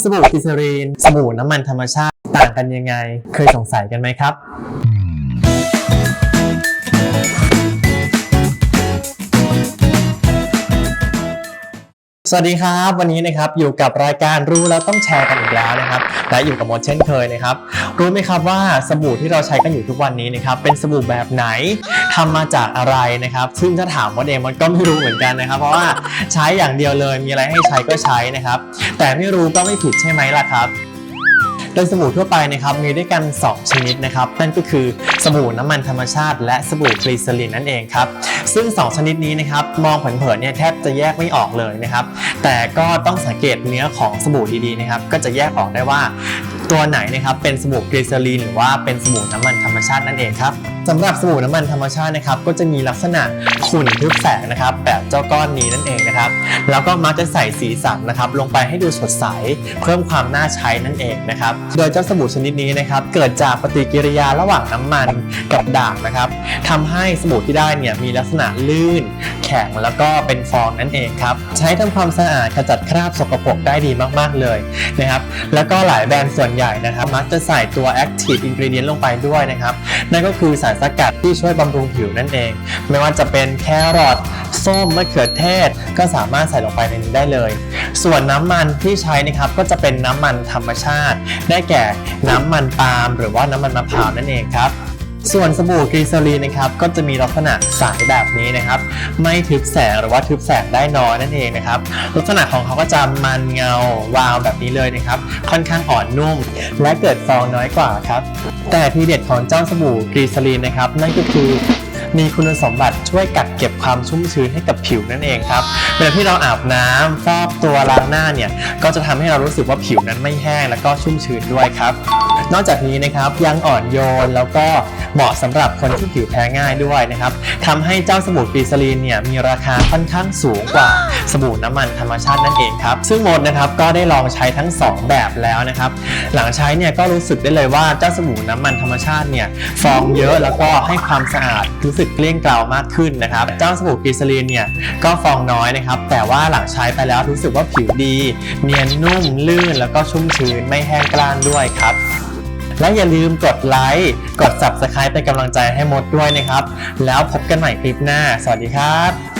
สบู่กลิเซอรีน สบู่น้ำมันธรรมชาติต่างกันยังไง เคยสงสัยกันไหมครับ สวัสดีครับ วันนี้นะครับอยู่กับรายการรู้แล้วต้องแชร์กันอีกแล้วนะครับและอยู่กับมดเช่นเคยนะครับรู้ไหมครับว่าสบู่ที่เราใช้กันอยู่ทุกวันนี้นะครับเป็นสบู่แบบไหนทำมาจากอะไรนะครับ ซึ่งถ้าถามมดเองมดก็ไม่รู้เหมือนกันนะครับ เพราะว่าใช้อย่างเดียวเลยมีอะไรให้ใช้ก็ใช้นะครับ แต่ไม่รู้ก็ไม่ผิดใช่ไหมล่ะครับ โดยสบู่ทั่วไปนะครับมีด้วยกัน 2 ชนิดนะครับนั่นก็คือสบู่น้ำมันธรรมชาติ และสบู่กลีเซอรีนนั่นเองครับซึ่ง 2 ชนิดนี้นะครับมองเผินๆเนี่ยแทบจะแยกไม่ออกเลยนะครับแต่ก็ต้องสังเกตเนื้อของสบู่ดีๆนะครับก็จะแยกออกได้ว่า ตัวไหนนะครับเป็นสบู่กลีเซอรีนหรือว่าเป็นสบู่น้ำมันธรรมชาตินั่นเองครับสำหรับสบู่น้ำมันธรรมชาตินะครับก็จะมีลักษณะขุ่นทึบแสงนะครับ แบบเจ้าก้อนนี้นั่นเองนะครับ แล้วก็มักจะใส่สีสันนะครับ ลงไปให้ดูสดใส เพิ่มความน่าใช้นั่นเองนะครับ โดยเจ้าสบู่ชนิดนี้นะครับ เกิดจากปฏิกิริยาระหว่างน้ำมันกับด่างนะครับทำให้สบู่ที่ได้เนี่ยมีลักษณะลื่น แข็งแล้วก็เป็นฟองนั่นเองครับใช้ทำความสะอาดขจัดคราบสกปรกได้ดีมากๆเลยนะครับ แล้วก็หลายแบรนด์ส่วนใหญ่นะครับ มักจะใส่ตัว active ingredient ลงไปด้วยนะครับ นั่นก็คือสารสกัดที่ช่วยบำรุงผิวนั่นเอง ไม่ว่าจะเป็นแครอทส้มมะเขือเทศ ก็สามารถใส่ลงไปในนี้ได้เลย ส่วนน้ำมันที่ใช้นะครับก็จะเป็นน้ำมันธรรมชาติ ได้แก่น้ำมันปาล์มหรือว่าน้ำมันมะพร้าวนั่นเองครับ ส่วนสบู่กรีซอรีนนะครับก็จะมีลักษณะใสแบบนี้นะครับ ไม่ทึบแสงหรือว่าทึบแสงได้น้อยนั่นเองนะครับลักษณะของเขาก็จะมันเงาวาวแบบนี้เลยนะครับ ค่อนข้างอ่อนนุ่ม และเกิดฟองน้อยกว่าครับ แต่ทีเด็ดของเจ้าสบู่กรีซอรีนนะครับนั่นก็คือ มีคุณสมบัติช่วยกักเก็บความชุ่มชื้นให้กับผิวนั่นเองครับเวลาที่เราอาบน้ำฟอกตัวล้างหน้าเนี่ยก็จะทำให้เรารู้สึกว่าผิวนั้นไม่แห้งแล้วก็ชุ่มชื้นด้วยครับ นอกจากนี้นะครับยังอ่อนโยนแล้วก็เหมาะสำหรับคนที่ผิวแพ้ง่ายด้วยนะครับทำให้เจ้าสบู่กรีซลีนเนี่ยมีราคาค่อนข้างสูงกว่าสบู่น้ำมันธรรมชาตินั่นเองครับ ซึ่งมดนะครับก็ได้ลองใช้ทั้ง 2 แบบแล้วนะครับ หลังใช้เนี่ยก็รู้สึกได้เลยว่าเจ้าสบู่น้ำมันธรรมชาติเนี่ยฟองเยอะแล้วก็ให้ความสะอาดรู้สึกสึกเกลี้ยงเกลามากขึ้นนะครับเจ้าสบู่กรีซาลีนเนี่ยก็ฟองน้อยนะครับ แต่ว่าหลังใช้ไปแล้วรู้สึกว่าผิวดี เนียนนุ่มลื่นแล้วก็ชุ่มชื้นไม่แห้งกร้านด้วยครับและอย่าลืมกดไลค์ กด subscribe เป็นกำลังใจให้มดด้วยนะครับ แล้วพบกันใหม่คลิปหน้า สวัสดีครับ